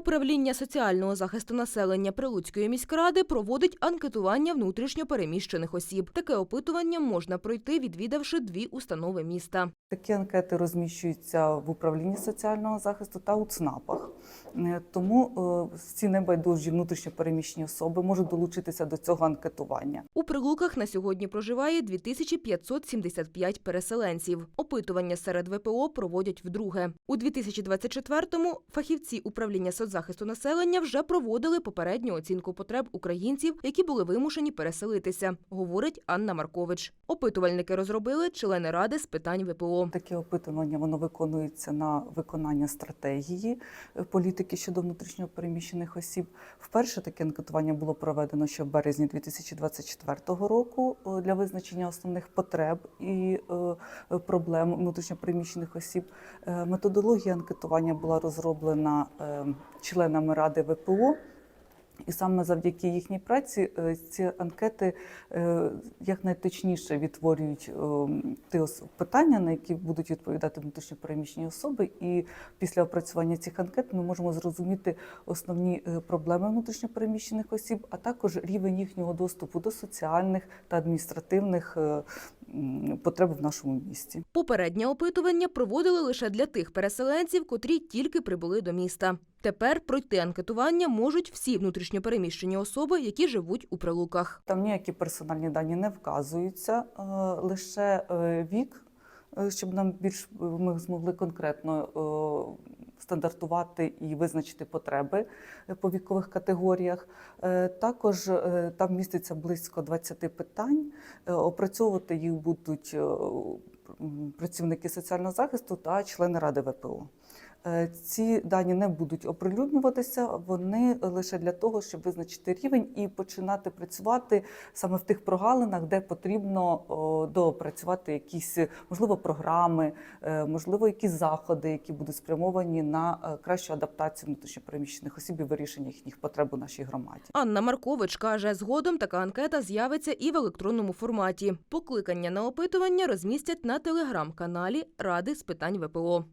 Управління соціального захисту населення Прилуцької міськради проводить анкетування внутрішньо переміщених осіб. Таке опитування можна пройти, відвідавши дві установи міста. Такі анкети розміщуються в управлінні соціального захисту та у ЦНАПах. Е, Тому е, всі небайдужі внутрішньо переміщені особи можуть долучитися до цього анкетування. У Прилуках на сьогодні проживає 2575 переселенців. Опитування серед ВПО проводять вдруге. У 2024-му фахівці управління соцзахисту населення вже проводили попередню оцінку потреб українців, які були вимушені переселитися, говорить Анна Маркович. Опитувальники розробили члени ради з питань ВПО. Таке опитування воно виконується на виконання стратегії е, політики щодо внутрішньо переміщених осіб. Вперше таке анкетування було проведено ще в березні 2024 року е, для визначення основних потреб і е, проблем внутрішньо переміщених осіб. Методологія анкетування була розроблена членами ради ВПО. І саме завдяки їхній праці е, ці анкети е, якнайточніше відтворюють е, ті питання, на які будуть відповідати внутрішньо переміщені особи. І після опрацювання цих анкет ми можемо зрозуміти основні проблеми внутрішньо переміщених осіб, а також рівень їхнього доступу до соціальних та адміністративних потреб в нашому місті. Попереднє опитування проводили лише для тих переселенців, котрі тільки прибули до міста. Тепер пройти анкетування можуть всі внутрішньопереміщені особи, які живуть у прилуках. Там ніякі персональні дані не вказуються, е, лише е, вік, е, щоб нам більш ми змогли конкретно стандартувати і визначити потреби по вікових категоріях. Також там міститься близько 20 питань. Опрацьовувати їх будуть працівники соціального захисту та члени ради ВПО. Е, Ці дані не будуть оприлюднюватися, вони лише для того, щоб визначити рівень і починати працювати саме в тих прогалинах, де потрібно о, доопрацювати якісь, можливо, програми, е, можливо, якісь заходи, які будуть спрямовані на е, кращу адаптацію внутрішньопереміщених осіб і вирішення їхніх потреб у нашій громаді. Анна Маркович каже, згодом така анкета з'явиться і в електронному форматі. Покликання на опитування розмістять на телеграм-каналі Ради з питань ВПО.